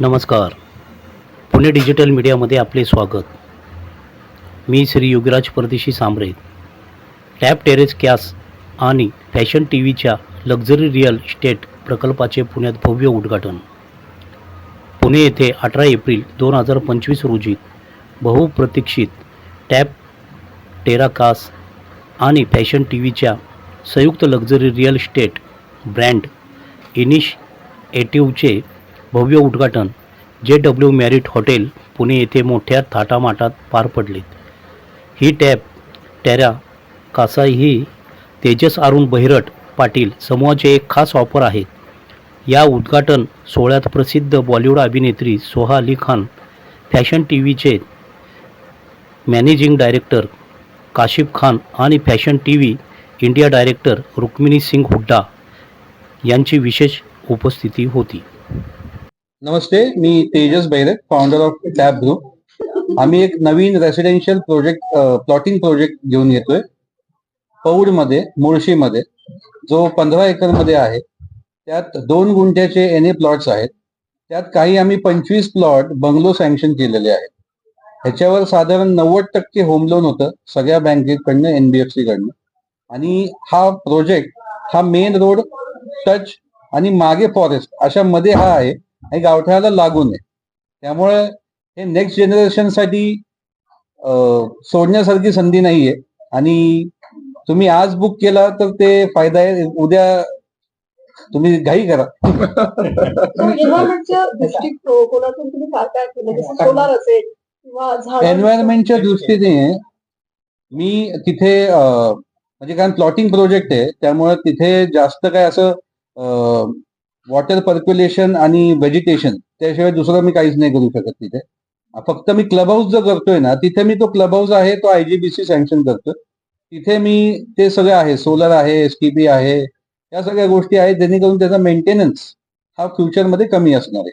नमस्कार. पुणे डिजिटल मीडियामध्ये आपले स्वागत. मी श्री युगराज परदेशी सांबरे टॅप टेरेस कॅस आणि फॅशन टी व्हीच्या लक्झरी रिअल इस्टेट प्रकल्पाचे पुण्यात भव्य उद्घाटन. पुणे येथे अठरा एप्रिल दोन हजार पंचवीस रोजी बहुप्रतीक्षित टॅप टेरा कास आणि फॅशन टी व्हीच्या संयुक्त लक्झरी रिअल इस्टेट ब्रँड इनिशिएटिव्हचे भव्य उद्घाटन J W merit hotel Pune येथे मोठ्या थाटामाटात पार पडले. ही टॅब टॅरा कासाई ही तेजस अरुण बहिरट पाटील समूहाचे एक खास ऑफर आहे. या उद्घाटन सोहळ्यात प्रसिद्ध बॉलिवूड अभिनेत्री सोहा अली खान फॅशन टी व्हीचे मॅनेजिंग डायरेक्टर काशिफ खान आणि fashion TV India director Rukmini Singh Hooda यांची विशेष उपस्थिती होती. नमस्ते मी Tejas Bairak founder of TAB group आम्ही एक नवीन रेसिडेन्शियल प्रोजेक्ट प्लॉटिंग प्रोजेक्ट घेऊन येतोय. पौडमध्ये मुळशीमध्ये जो पंधरा एकरमध्ये आहे त्यात दोन गुंठ्याचे एन ए प्लॉट्स आहेत. त्यात काही आम्ही पंचवीस प्लॉट बंगलो सँक्शन केलेले आहेत. ह्याच्यावर साधारण नव्वद टक्के होम लोन होतं सगळ्या बँकेकडनं एनबीएफसी कडनं. आणि हा प्रोजेक्ट हा मेन रोड टच आणि मागे फॉरेस्ट अशा मध्ये हा आहे. आणि गावठाळाला लागून आहे. त्यामुळे हे नेक्स्ट जनरेशनसाठी सोडण्यासारखी संधी नाहीये आणि तुम्ही आज बुक केला तर ते फायदा आहे. उद्या तुम्ही घाई करा. एन्व्हायरमेंटच्या एन्व्हायरमेंटच्या दृष्टीने मी तिथे म्हणजे कारण प्लॉटिंग प्रोजेक्ट आहे. त्यामुळे तिथे जास्त काय असं वॉटर पर्क्युलेशन आणि व्हेजिटेशन त्याशिवाय दुसरं मी काहीच नाही करू शकत तिथे. फक्त मी क्लब हाऊस जो करतोय ना तिथे मी तो क्लब हाऊस आहे तो आयजीबीसी सँक्शन करतोय. तिथे मी ते सगळं आहे सोलर आहे एसटीपी आहे या सगळ्या गोष्टी आहेत जेणेकरून त्याचा मेंटेनन्स हा फ्युचरमध्ये कमी असणार आहे.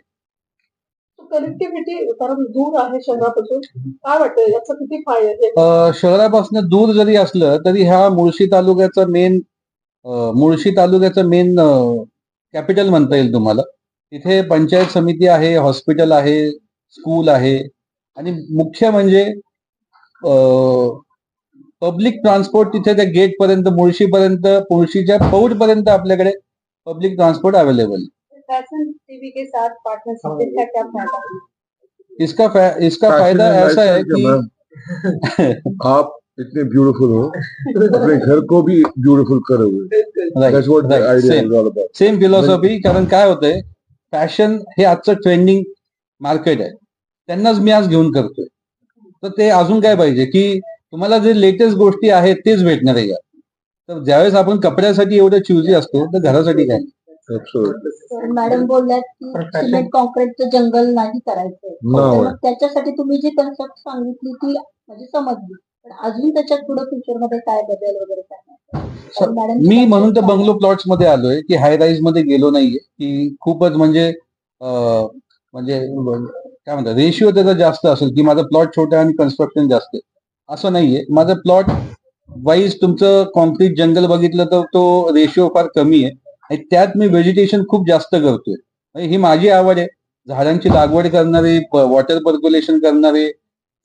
कनेक्टिव्हिटी कारण दूर आहे शहरापासून काय वाटतं याचा किती फायदे शहरापासून दूर जरी असलं तरी हा मुळशी तालुक्याचा मेन मुळशी तालुक्याचं मेन कॅपिटल म्हणता येईल तुम्हाला. तिथे पंचायत समिती आहे हॉस्पिटल आहे स्कूल आहे. आणि मुख्य म्हणजे पब्लिक ट्रान्सपोर्ट तिथे त्या गेट पर्यंत मुळशीपर्यंत मुळशीच्या पौड पर्यंत आपल्याकडे public transport available fashion TV के साथ पार्टनरशिप में क्या क्या फायदा? इसका फा- इसका फायदा ऐसा है कि आप इतने ब्यूटीफुल हो। अपने घर को भी beautiful all about. Same philosophy कारण काय होतंय फॅशन हे आजचं ट्रेंडिंग मार्केट आहे. त्यांनाच मी आज घेऊन करतोय. तर ते अजून काय पाहिजे की तुम्हाला जे लेटेस्ट गोष्टी आहेत तेच भेटणार आहे. तर ज्यावेळेस आपण कपड्यासाठी एवढं चुजी असतो तर घरासाठी काय. मॅडम बोलल्यात की सिमेंट कॉन्क्रीटचं जंगल नाही करायचं. त्याच्यासाठी तुम्ही जी कन्सेप्ट सांगितली ती म्हणजे समजली? अजून त्याच्यात पुढे फ्युचरमध्ये काय बदल वगैरे करणार मॅडम मी म्हणून तर बंगलो प्लॉट्समध्ये आलोय की हाय राईजमध्ये गेलो नाहीये की खूपच म्हणजे म्हणजे काय म्हणतात रेशिओ त्याचा जास्त असेल की माझा प्लॉट छोटा आहे आणि कन्स्ट्रक्शन जास्त आहे. असं नाहीये. माझं प्लॉट वाईज तुमचं कॉन्क्रीट जंगल बघितलं तर तो रेशिओ फार कमी आहे. आणि त्यात मी व्हेजिटेशन खूप जास्त करतोय. म्हणजे ही माझी आवड आहे. झाडांची लागवड करणारे वॉटर पर्क्युलेशन करणारे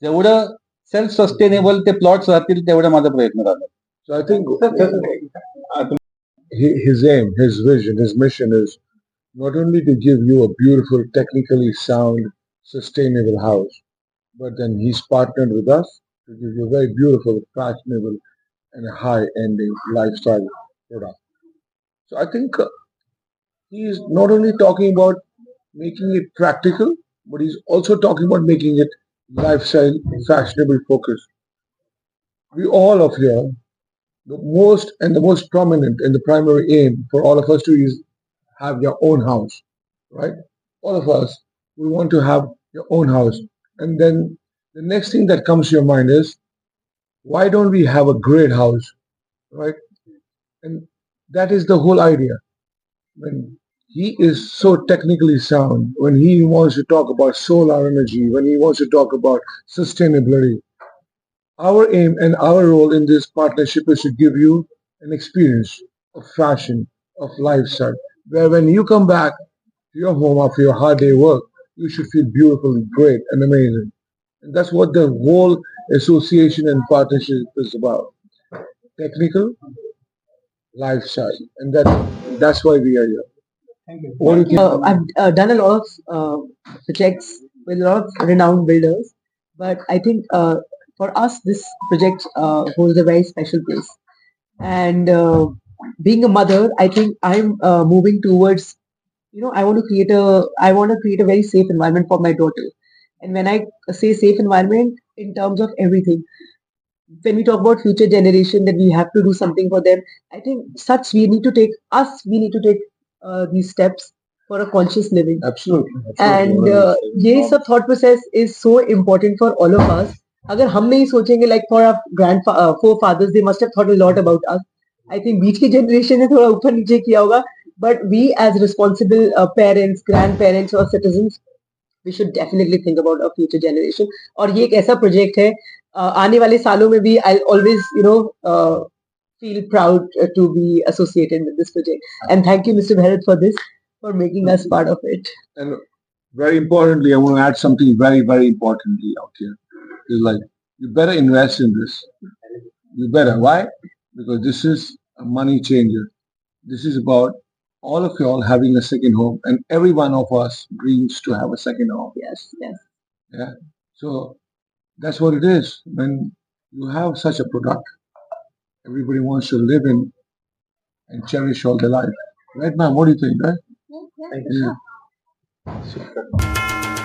जेवढं सेल्फ सस्टेनेबल ते प्लॉट्स राहतील तेवढा माझा प्रयत्न राहणार So I think hi- his aim, his vision, his mission is not only to give you a beautiful, technically sound, sustainable house, but then he's partnered with us to give you a very beautiful, fashionable, and high-ending lifestyle product. So I think uh, he's not only talking about making it practical, but he's also talking about making it lifestyle, fashionable focus. We all of here the most and the most prominent and the primary aim for all of us to is have your own house, right? All of us, we want to have your own house. And then the next thing that comes to your mind is, why don't we have a great house, right? And that is the whole idea. When he is so technically sound, when he wants to talk about solar energy, when he wants to talk about sustainability, our aim and our role in this partnership is to give you an experience of fashion, of lifestyle, where when you come back to your home after your hard day work, you should feel beautiful and great and amazing. And that's what the whole association and partnership is about. Technical, lifestyle. And that that's why we are here. What do you uh, I've uh, done a lot of uh, projects with a lot of renowned builders, but I think uh, for us, this project uh, holds a very special place. And uh, being a mother, I think I'm uh, moving towards, you know, I want to create a, I want to create a very safe environment for my daughter. And when I say safe environment, in terms of everything, when we talk about future generation, that we have to do something for them. I think such we need to take us, we need to take uh, these steps for a conscious living. Absolutely. And ये सब thought process is so important for all of us अगर हम नहीं सोचेंगे like for grand forefathers they must have thought a lot about us I think beach की generation ने थोड़ा ऊपर नीचे किया होगा but we as responsible parents grandparents और citizens we should definitely think about a future generation और ये एक ऐसा प्रोजेक्ट है uh, आने वाले सालों में भी I always you know feel proud uh, to be associated with this project and thank you mr bharat for this for making us part of it And very importantly, I want to add something very, very importantly out here. Is like you better invest in this. You better. Why? Because this is a money changer. This is about all of y'all having a second home, and every one of us dreams to have a second home. yes yes Yeah. So that's what it is. When you have such a product, everybody wants to live in and cherish all their life. Right, ma'am? What do you think? Right? Yeah, yeah. Yeah.